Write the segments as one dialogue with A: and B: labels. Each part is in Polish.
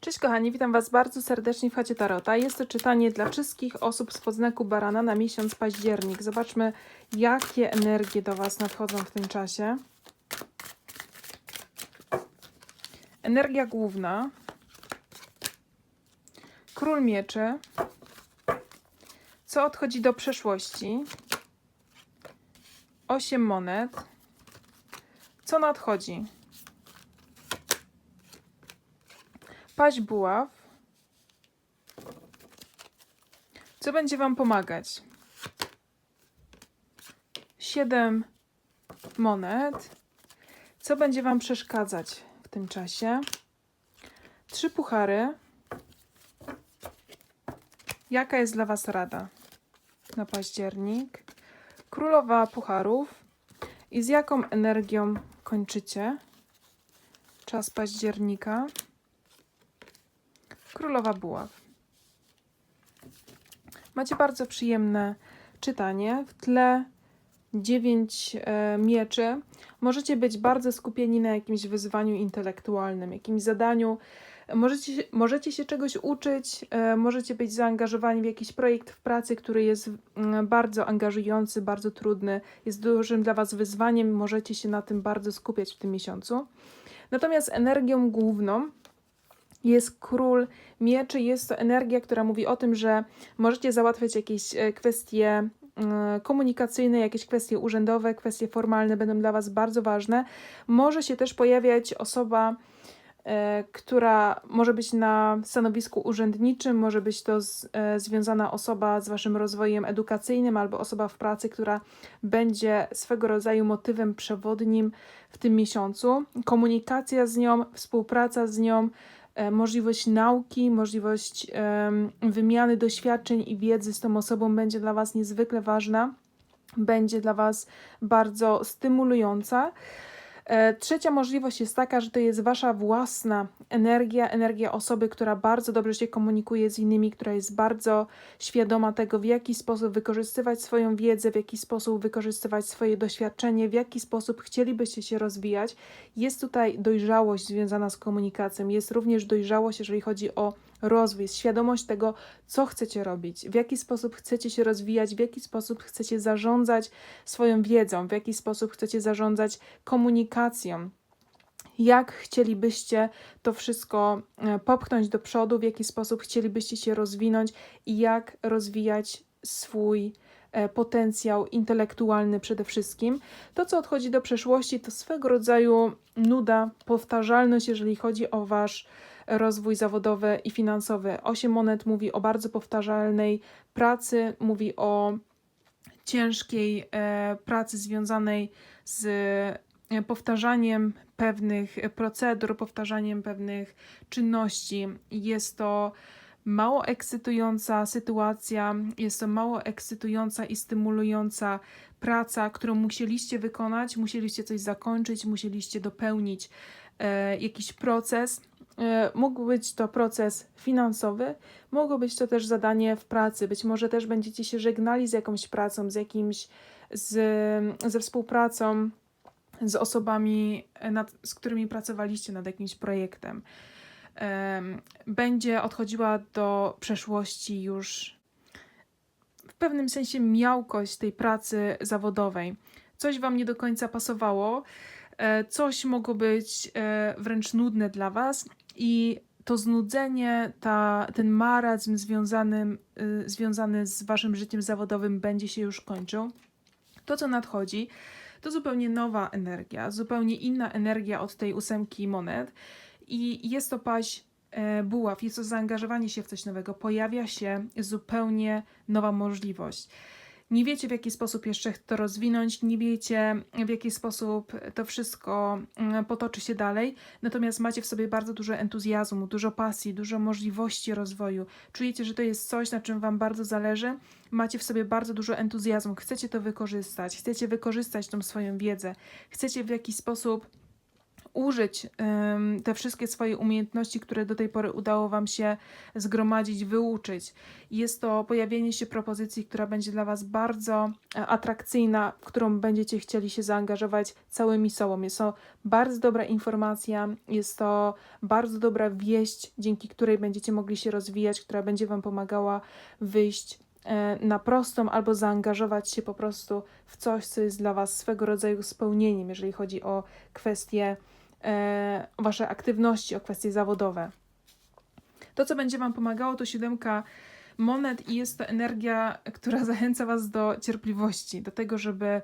A: Cześć kochani, witam Was bardzo serdecznie w Chacie Tarota. Jest to czytanie dla wszystkich osób z podznaku Barana na miesiąc październik. Zobaczmy, jakie energie do Was nadchodzą w tym czasie. Energia główna. Król mieczy. Co odchodzi do przeszłości? Osiem monet. Co nadchodzi? Paść buław. Co będzie Wam pomagać? Siedem monet. Co będzie Wam przeszkadzać w tym czasie? Trzy puchary. Jaka jest dla Was rada na październik? Królowa pucharów. I z jaką energią kończycie czas października? Królowa Buław. Macie bardzo przyjemne czytanie. W tle dziewięć e, mieczy. Możecie być bardzo skupieni na jakimś wyzwaniu intelektualnym, jakimś zadaniu. Możecie, możecie się czegoś uczyć, e, możecie być zaangażowani w jakiś projekt w pracy, który jest mm, bardzo angażujący, bardzo trudny, jest dużym dla Was wyzwaniem. Możecie się na tym bardzo skupiać w tym miesiącu. Natomiast energią główną jest król mieczy. Jest to energia, która mówi o tym, że możecie załatwiać jakieś e, kwestie e, komunikacyjne, jakieś kwestie urzędowe, kwestie formalne będą dla Was bardzo ważne. Może się też pojawiać osoba, e, która może być na stanowisku urzędniczym, może być to z, związana osoba z Waszym rozwojem edukacyjnym albo osoba w pracy, która będzie swego rodzaju motywem przewodnim w tym miesiącu. Komunikacja z nią, współpraca z nią, możliwość nauki, możliwość wymiany doświadczeń i wiedzy z tą osobą będzie dla Was niezwykle ważna, będzie dla Was bardzo stymulująca. E, Trzecia możliwość jest taka, że to jest Wasza własna energia, energia osoby, która bardzo dobrze się komunikuje z innymi, która jest bardzo świadoma tego, w jaki sposób wykorzystywać swoją wiedzę, w jaki sposób wykorzystywać swoje doświadczenie, w jaki sposób chcielibyście się rozwijać. Jest tutaj dojrzałość związana z komunikacją, jest również dojrzałość, jeżeli chodzi o rozwój, świadomość tego, co chcecie robić, w jaki sposób chcecie się rozwijać, w jaki sposób chcecie zarządzać swoją wiedzą, w jaki sposób chcecie zarządzać komunikacją. Jak chcielibyście to wszystko e, popchnąć do przodu, w jaki sposób chcielibyście się rozwinąć i jak rozwijać swój e, potencjał intelektualny przede wszystkim. To, co odchodzi do przeszłości, to swego rodzaju nuda, powtarzalność, jeżeli chodzi o Wasz rozwój zawodowy i finansowy. Osiem monet mówi o bardzo powtarzalnej pracy, mówi o ciężkiej e, pracy związanej z e, powtarzaniem pewnych procedur, powtarzaniem pewnych czynności. Jest to mało ekscytująca sytuacja, jest to mało ekscytująca i stymulująca praca, którą musieliście wykonać, musieliście coś zakończyć, musieliście dopełnić e, jakiś proces. E, Mógł być to proces finansowy, mogło być to też zadanie w pracy. Być może też będziecie się żegnali z jakąś pracą, z jakimś, z, ze współpracą z osobami, e, nad, z którymi pracowaliście nad jakimś projektem. Em, Będzie odchodziła do przeszłości już w pewnym sensie miałkość tej pracy zawodowej. Coś Wam nie do końca pasowało, e, coś mogło być wręcz nudne dla Was i to znudzenie, ta, ten marazm związany, y, związany z Waszym życiem zawodowym będzie się już kończył. To, co nadchodzi, to zupełnie nowa energia, zupełnie inna energia od tej ósemki monet i jest to paść e, buław, jest to zaangażowanie się w coś nowego, pojawia się zupełnie nowa możliwość. Nie wiecie, w jaki sposób jeszcze to rozwinąć, nie wiecie, w jaki sposób to wszystko mm, potoczy się dalej, natomiast macie w sobie bardzo dużo entuzjazmu, dużo pasji, dużo możliwości rozwoju. Czujecie, że to jest coś, na czym Wam bardzo zależy, macie w sobie bardzo dużo entuzjazmu, chcecie to wykorzystać, chcecie wykorzystać tą swoją wiedzę, chcecie w jakiś sposób użyć te wszystkie swoje umiejętności, które do tej pory udało Wam się zgromadzić, wyuczyć. Jest to pojawienie się propozycji, która będzie dla Was bardzo e, atrakcyjna, w którą będziecie chcieli się zaangażować całymi sobą. Jest to bardzo dobra informacja, jest to bardzo dobra wieść, dzięki której będziecie mogli się rozwijać, która będzie Wam pomagała wyjść e, na prostą albo zaangażować się po prostu w coś, co jest dla Was swego rodzaju spełnieniem, jeżeli chodzi o kwestie e, Wasze aktywności, o kwestie zawodowe. To, co będzie Wam pomagało, to siódemka monet i jest to energia, która zachęca Was do cierpliwości, do tego, żeby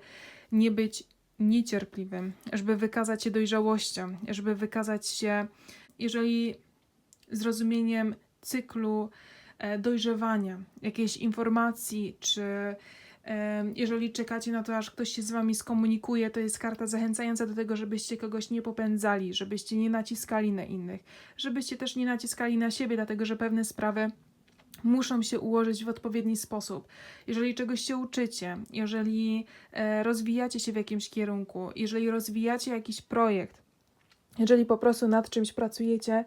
A: nie być niecierpliwym, żeby wykazać się dojrzałością, żeby wykazać się, jeżeli zrozumieniem cyklu e, dojrzewania, jakiejś informacji, czy jeżeli czekacie na to, aż ktoś się z Wami skomunikuje, to jest karta zachęcająca do tego, żebyście kogoś nie popędzali, żebyście nie naciskali na innych, żebyście też nie naciskali na siebie, dlatego że pewne sprawy muszą się ułożyć w odpowiedni sposób. Jeżeli czegoś się uczycie, jeżeli e, rozwijacie się w jakimś kierunku, jeżeli rozwijacie jakiś projekt, jeżeli po prostu nad czymś pracujecie,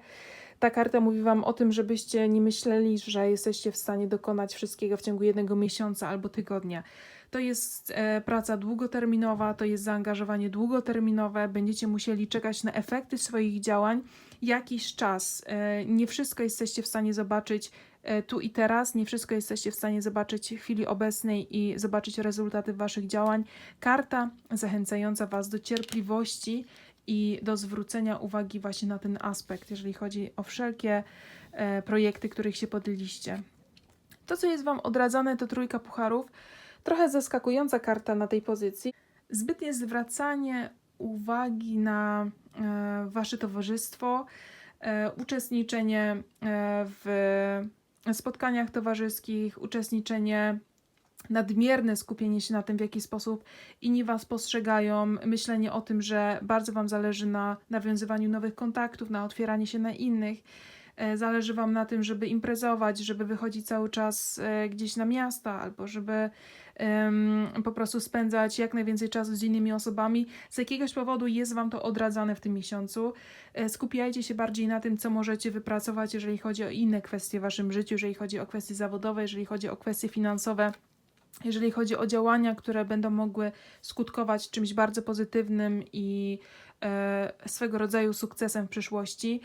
A: ta karta mówi Wam o tym, żebyście nie myśleli, że jesteście w stanie dokonać wszystkiego w ciągu jednego miesiąca albo tygodnia. To jest e, praca długoterminowa, to jest zaangażowanie długoterminowe. Będziecie musieli czekać na efekty swoich działań jakiś czas. E, nie wszystko jesteście w stanie zobaczyć e, tu i teraz, nie wszystko jesteście w stanie zobaczyć w chwili obecnej i zobaczyć rezultaty Waszych działań. Karta zachęcająca Was do cierpliwości i do zwrócenia uwagi właśnie na ten aspekt, jeżeli chodzi o wszelkie e, projekty, których się podjęliście. To, co jest Wam odradzane, to trójka pucharów. Trochę zaskakująca karta na tej pozycji. Zbytnie zwracanie uwagi na e, Wasze towarzystwo, e, uczestniczenie w spotkaniach towarzyskich, uczestniczenie nadmierne skupienie się na tym, w jaki sposób inni Was postrzegają, myślenie o tym, że bardzo Wam zależy na nawiązywaniu nowych kontaktów, na otwieranie się na innych. E, Zależy Wam na tym, żeby imprezować, żeby wychodzić cały czas e, gdzieś na miasta, albo żeby em, po prostu spędzać jak najwięcej czasu z innymi osobami. Z jakiegoś powodu jest Wam to odradzane w tym miesiącu. E, Skupiajcie się bardziej na tym, co możecie wypracować, jeżeli chodzi o inne kwestie w Waszym życiu, jeżeli chodzi o kwestie zawodowe, jeżeli chodzi o kwestie finansowe jeżeli chodzi o działania, które będą mogły skutkować czymś bardzo pozytywnym i e, swego rodzaju sukcesem w przyszłości,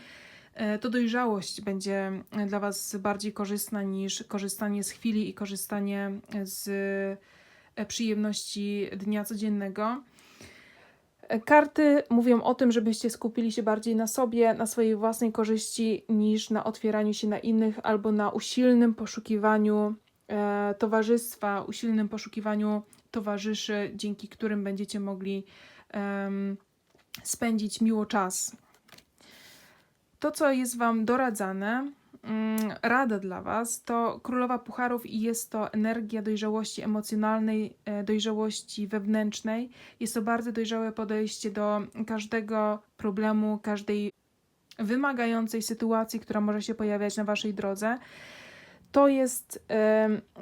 A: e, to dojrzałość będzie dla Was bardziej korzystna niż korzystanie z chwili i korzystanie z e, przyjemności dnia codziennego. E, Karty mówią o tym, żebyście skupili się bardziej na sobie, na swojej własnej korzyści, niż na otwieraniu się na innych albo na usilnym poszukiwaniu e, towarzystwa, usilnym poszukiwaniu towarzyszy, dzięki którym będziecie mogli spędzić miło czas. To, co jest Wam doradzane, mm, rada dla Was, to Królowa Pucharów i jest to energia dojrzałości emocjonalnej, e, dojrzałości wewnętrznej. Jest to bardzo dojrzałe podejście do każdego problemu, każdej wymagającej sytuacji, która może się pojawiać na Waszej drodze. To jest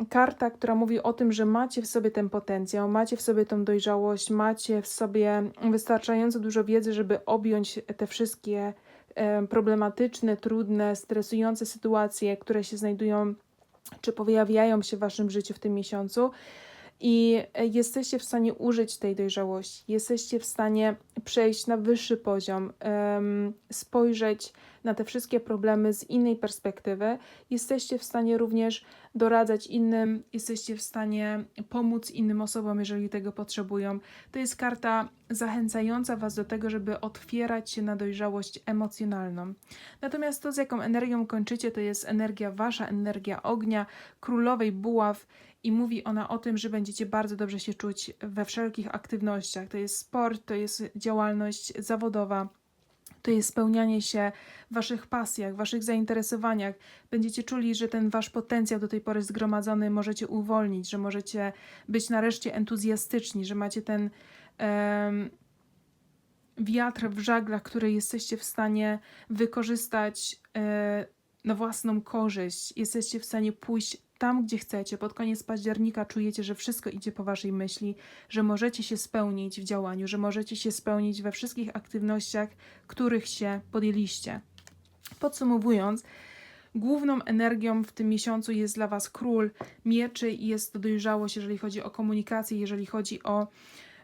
A: karta, która mówi o tym, że macie w sobie ten potencjał, macie w sobie tą dojrzałość, macie w sobie wystarczająco dużo wiedzy, żeby objąć te wszystkie em, problematyczne, trudne, stresujące sytuacje, które się znajdują czy pojawiają się w waszym życiu w tym miesiącu. I e, jesteście w stanie użyć tej dojrzałości, jesteście w stanie przejść na wyższy poziom, spojrzeć na te wszystkie problemy z innej perspektywy. Jesteście w stanie również doradzać innym, jesteście w stanie pomóc innym osobom, jeżeli tego potrzebują. To jest karta zachęcająca Was do tego, żeby otwierać się na dojrzałość emocjonalną. Natomiast to, z jaką energią kończycie, to jest energia Wasza, energia ognia, królowej buław. I mówi ona o tym, że będziecie bardzo dobrze się czuć we wszelkich aktywnościach. To jest sport, to jest działalność zawodowa, to jest spełnianie się waszych pasjach, waszych zainteresowaniach. Będziecie czuli, że ten wasz potencjał do tej pory zgromadzony możecie uwolnić, że możecie być nareszcie entuzjastyczni, że macie ten em, wiatr w żaglach, który jesteście w stanie wykorzystać e, na własną korzyść. Jesteście w stanie pójść tam, gdzie chcecie. Pod koniec października czujecie, że wszystko idzie po waszej myśli, że możecie się spełnić w działaniu, że możecie się spełnić we wszystkich aktywnościach, których się podjęliście. Podsumowując, główną energią w tym miesiącu jest dla Was król mieczy i jest to dojrzałość, jeżeli chodzi o komunikację, jeżeli chodzi o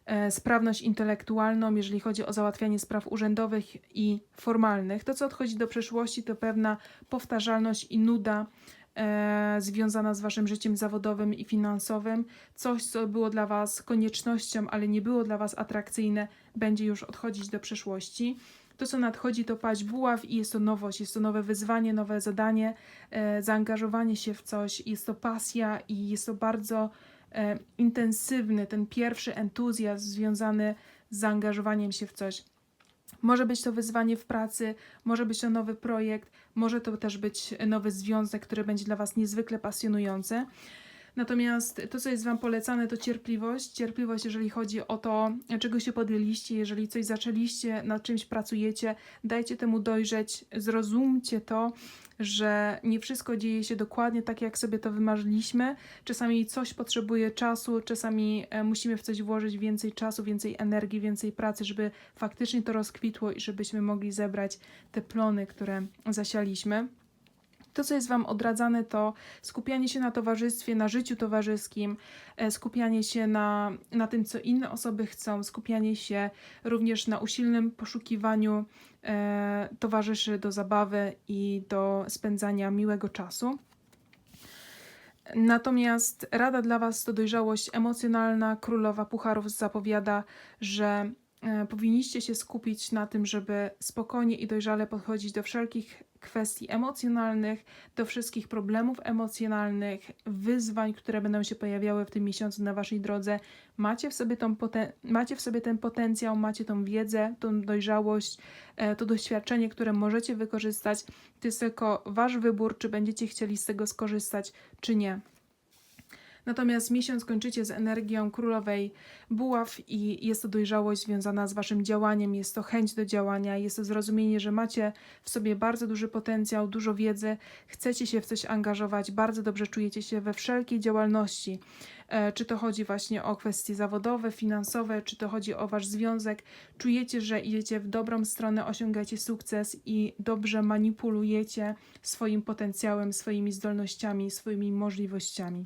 A: e, sprawność intelektualną, jeżeli chodzi o załatwianie spraw urzędowych i formalnych. To, co odchodzi do przeszłości, to pewna powtarzalność i nuda związana z Waszym życiem zawodowym i finansowym. Coś, co było dla Was koniecznością, ale nie było dla Was atrakcyjne, będzie już odchodzić do przeszłości. To, co nadchodzi, to paść buław i jest to nowość, jest to nowe wyzwanie, nowe zadanie, e, zaangażowanie się w coś, jest to pasja i jest to bardzo e, intensywny, ten pierwszy entuzjazm związany z zaangażowaniem się w coś. Może być to wyzwanie w pracy, może być to nowy projekt, może to też być nowy związek, który będzie dla Was niezwykle pasjonujący. Natomiast to, co jest Wam polecane, to cierpliwość. Cierpliwość, jeżeli chodzi o to, czego się podjęliście, jeżeli coś zaczęliście, nad czymś pracujecie, dajcie temu dojrzeć, zrozumcie to, że nie wszystko dzieje się dokładnie tak, jak sobie to wymarzyliśmy. Czasami coś potrzebuje czasu, czasami e, musimy w coś włożyć więcej czasu, więcej energii, więcej pracy, żeby faktycznie to rozkwitło i żebyśmy mogli zebrać te plony, które zasialiśmy. To, co jest Wam odradzane, to skupianie się na towarzystwie, na życiu towarzyskim, e, skupianie się na, na tym, co inne osoby chcą, skupianie się również na usilnym poszukiwaniu e, towarzyszy do zabawy i do spędzania miłego czasu. Natomiast rada dla Was to dojrzałość emocjonalna. Królowa Pucharów zapowiada, że powinniście się skupić na tym, żeby spokojnie i dojrzale podchodzić do wszelkich kwestii emocjonalnych, do wszystkich problemów emocjonalnych, wyzwań, które będą się pojawiały w tym miesiącu na Waszej drodze. Macie w sobie, tą poten- macie w sobie ten potencjał, macie tą wiedzę, tą dojrzałość, e, to doświadczenie, które możecie wykorzystać. To jest tylko Wasz wybór, czy będziecie chcieli z tego skorzystać, czy nie. Natomiast miesiąc kończycie z energią królowej buław i jest to dojrzałość związana z waszym działaniem, jest to chęć do działania, jest to zrozumienie, że macie w sobie bardzo duży potencjał, dużo wiedzy, chcecie się w coś angażować, bardzo dobrze czujecie się we wszelkiej działalności. E, Czy to chodzi właśnie o kwestie zawodowe, finansowe, czy to chodzi o wasz związek, czujecie, że idziecie w dobrą stronę, osiągacie sukces i dobrze manipulujecie swoim potencjałem, swoimi zdolnościami, swoimi możliwościami.